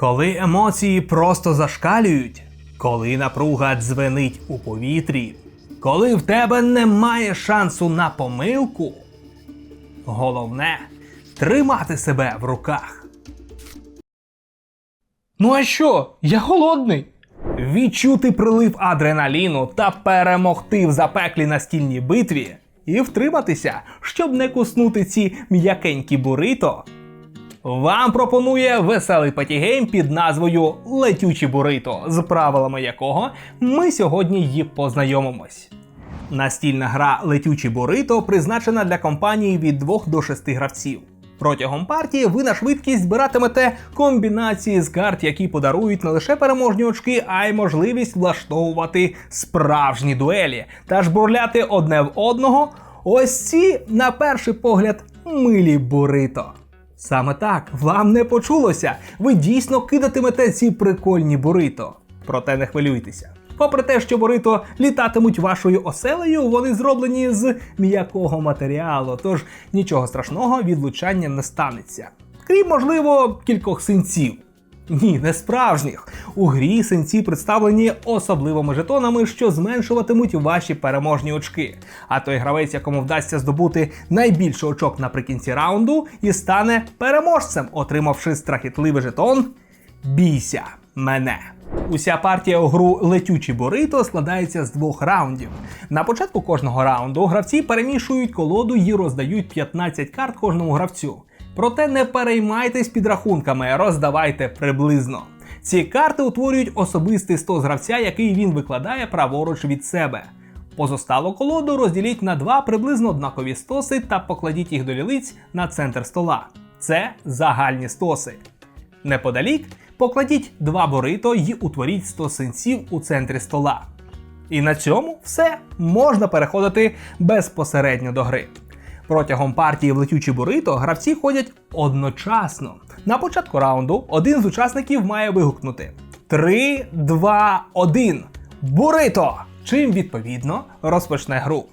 Коли емоції просто зашкалюють, коли напруга дзвенить у повітрі, коли в тебе немає шансу на помилку, головне тримати себе в руках. Ну а що? Я голодний. Відчути прилив адреналіну та перемогти в запеклій настільній битві і втриматися, щоб не куснути ці м'якенькі бурито. Вам пропонує веселий патігейм під назвою Летючі бурито, з правилами якого ми сьогодні і познайомимось. Настільна гра Летючі бурито призначена для компанії від 2 до 6 гравців. Протягом партії ви на швидкість збиратимете комбінації з карт, які подарують не лише переможні очки, а й можливість влаштовувати справжні дуелі та жбурляти одне в одного. Ось ці, на перший погляд, милі бурито. Саме так, вам не почулося. Ви дійсно кидатимете ці прикольні бурито. Проте не хвилюйтеся. Попри те, що бурито літатимуть вашою оселею, вони зроблені з м'якого матеріалу, тож нічого страшного від влучання не станеться. Крім, можливо, кількох синців. Ні, не справжніх. У грі синці представлені особливими жетонами, що зменшуватимуть ваші переможні очки. А той гравець, якому вдасться здобути найбільше очок наприкінці раунду, і стане переможцем, отримавши страхітливий жетон. Бійся мене. Уся партія у гру летючі бурито складається з двох раундів. На початку кожного раунду гравці перемішують колоду і роздають 15 карт кожному гравцю. Проте не переймайтесь підрахунками, роздавайте приблизно. Ці карти утворюють особистий стос гравця, який він викладає праворуч від себе. Позосталу колоду розділіть на два приблизно однакові стоси та покладіть їх до лілиць на центр стола. Це загальні стоси. Неподалік покладіть два борито і утворіть 100 синців у центрі стола. І на цьому все можна переходити безпосередньо до гри. Протягом партії в летючі бурито гравці ходять одночасно. На початку раунду один з учасників має вигукнути 3, 2, 1. Бурито! Чим відповідно розпочне гру.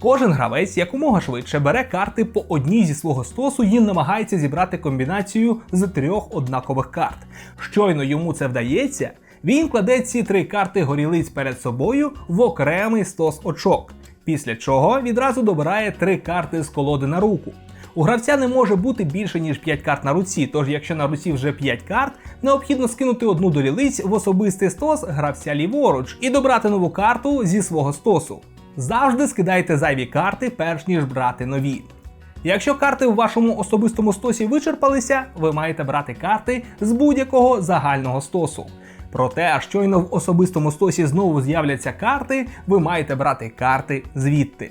Кожен гравець якомога швидше бере карти по одній зі свого стосу і намагається зібрати комбінацію з трьох однакових карт. Щойно йому це вдається, він кладе ці три карти горілиць перед собою в окремий стос очок, після чого відразу добирає три карти з колоди на руку. У гравця не може бути більше ніж 5 карт на руці, тож якщо на руці вже 5 карт, необхідно скинути одну до лілиць в особистий стос гравця ліворуч і добрати нову карту зі свого стосу. Завжди скидайте зайві карти, перш ніж брати нові. Якщо карти в вашому особистому стосі вичерпалися, ви маєте брати карти з будь-якого загального стосу. Проте, щойно в особистому стосі знову з'являться карти, ви маєте брати карти звідти.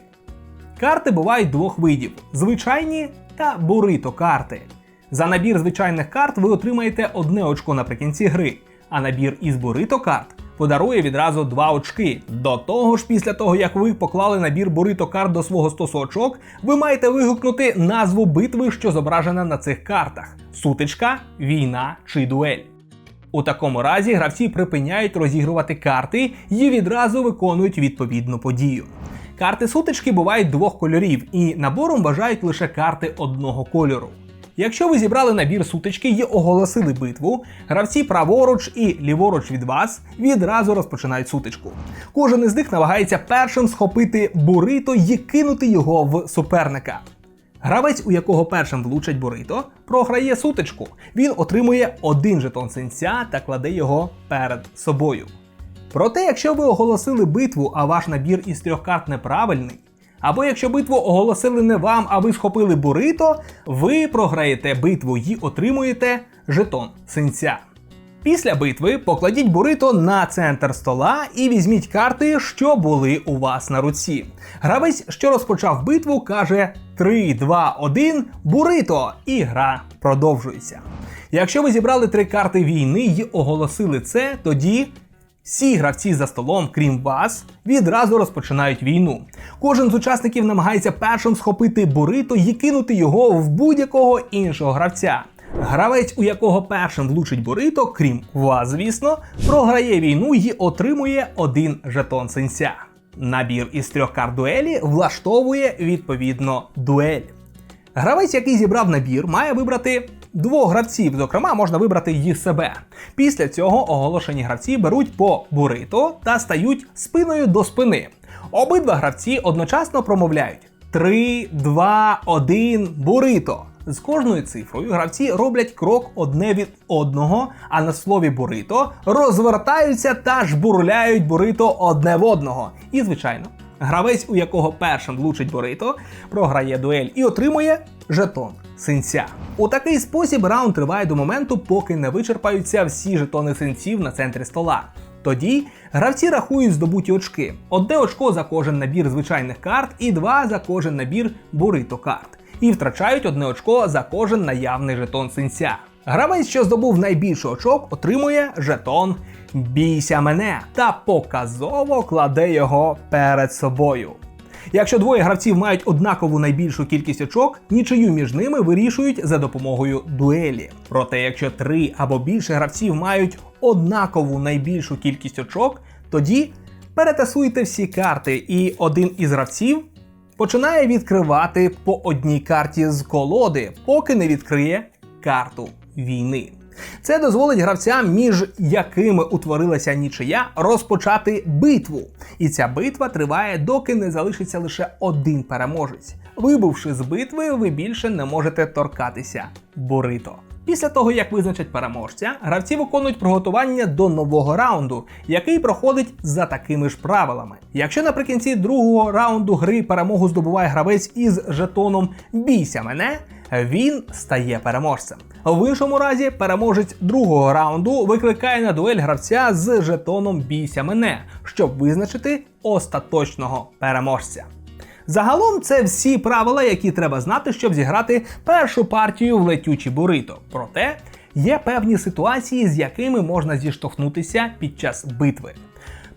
Карти бувають двох видів: звичайні та бурито карти. За набір звичайних карт ви отримаєте одне очко наприкінці гри, а набір із бурито карт подарує відразу два очки. До того ж, після того як ви поклали набір бурито карт до свого стосу очок, ви маєте вигукнути назву битви, що зображена на цих картах: сутичка, війна чи дуель. У такому разі гравці припиняють розігрувати карти і відразу виконують відповідну подію. Карти сутички бувають двох кольорів, і набором вважають лише карти одного кольору. Якщо ви зібрали набір сутички і оголосили битву, гравці праворуч і ліворуч від вас відразу розпочинають сутичку. Кожен із них намагається першим схопити бурито і кинути його в суперника. Гравець, у якого першим влучать бурито, програє сутичку. Він отримує один жетон синця та кладе його перед собою. Проте, якщо ви оголосили битву, а ваш набір із трьох карт неправильний, або якщо битву оголосили не вам, а ви схопили бурито, ви програєте битву і отримуєте жетон синця. Після битви покладіть бурито на центр стола і візьміть карти, що були у вас на руці. Гравець, що розпочав битву, каже 3, 2, 1, бурито, і гра продовжується. Якщо ви зібрали три карти війни і оголосили це, тоді всі гравці за столом, крім вас, відразу розпочинають війну. Кожен з учасників намагається першим схопити бурито і кинути його в будь-якого іншого гравця. Гравець, у якого першим влучить бурито, крім вас, звісно, програє війну і отримує один жетон сенця. Набір із трьох карт дуелі влаштовує відповідно дуель. Гравець, який зібрав набір, має вибрати Двох гравців, зокрема, можна вибрати її себе. Після цього оголошені гравці беруть по бурито та стають спиною до спини. Обидва гравці одночасно промовляють 3, 2, 1, бурито. З кожною цифрою гравці роблять крок одне від одного, а на слові бурито розвертаються та жбурляють бурито одне в одного. І, звичайно, гравець, у якого першим влучить бурито, програє дуель і отримує жетон синця. У такий спосіб раунд триває до моменту, поки не вичерпаються всі жетони синців на центрі стола. Тоді гравці рахують здобуті очки: одне очко за кожен набір звичайних карт і два за кожен набір бурито карт. І втрачають одне очко за кожен наявний жетон синця. Гравець, що здобув найбільше очок, отримує жетон Бійся мене та показово кладе його перед собою. Якщо двоє гравців мають однакову найбільшу кількість очок, нічию між ними вирішують за допомогою дуелі. Проте, якщо три або більше гравців мають однакову найбільшу кількість очок, тоді перетасуйте всі карти, і один із гравців починає відкривати по одній карті з колоди, поки не відкриє карту війни. Це дозволить гравцям, між якими утворилася нічия, розпочати битву. І ця битва триває, доки не залишиться лише один переможець. Вибувши з битви, ви більше не можете торкатися бурито. Після того, як визначать переможця, гравці виконують приготування до нового раунду, який проходить за такими ж правилами. Якщо наприкінці другого раунду гри перемогу здобуває гравець із жетоном Бійся мене, він стає переможцем. В іншому разі, переможець другого раунду викликає на дуель гравця з жетоном Бійся мене, щоб визначити остаточного переможця. Загалом це всі правила, які треба знати, щоб зіграти першу партію в летючі бурито. Проте є певні ситуації, з якими можна зіштовхнутися під час битви.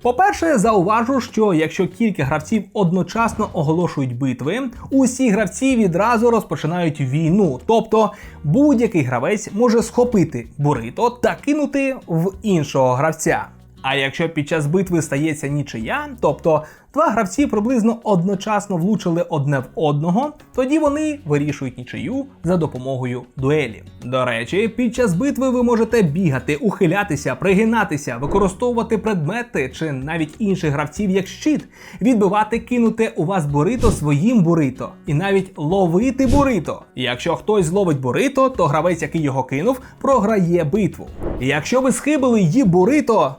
По-перше, зауважу, що якщо кілька гравців одночасно оголошують битви, усі гравці відразу розпочинають війну. Тобто будь-який гравець може схопити бурито та кинути в іншого гравця. А якщо під час битви стається нічия, тобто два гравці приблизно одночасно влучили одне в одного, тоді вони вирішують нічию за допомогою дуелі. До речі, під час битви ви можете бігати, ухилятися, пригинатися, використовувати предмети чи навіть інших гравців як щит, відбивати кинуте у вас бурито своїм бурито, і навіть ловити бурито. Якщо хтось зловить бурито, то гравець, який його кинув, програє битву. Якщо ви схибили її бурито,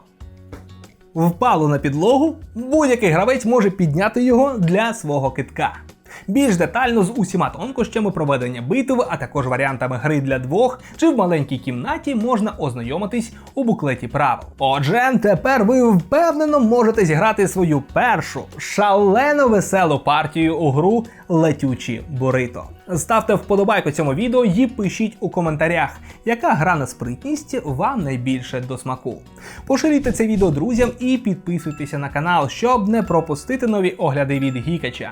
впало на підлогу, будь-який гравець може підняти його для свого китка. Більш детально з усіма тонкощами проведення битв, а також варіантами гри для двох чи в маленькій кімнаті можна ознайомитись у буклеті правил. Отже, тепер ви впевнено можете зіграти свою першу шалено веселу партію у гру Летючі Бурито. Ставте вподобайку цьому відео і пишіть у коментарях, яка гра на спритність вам найбільше до смаку. Поширюйте це відео друзям і підписуйтеся на канал, щоб не пропустити нові огляди від Гікача.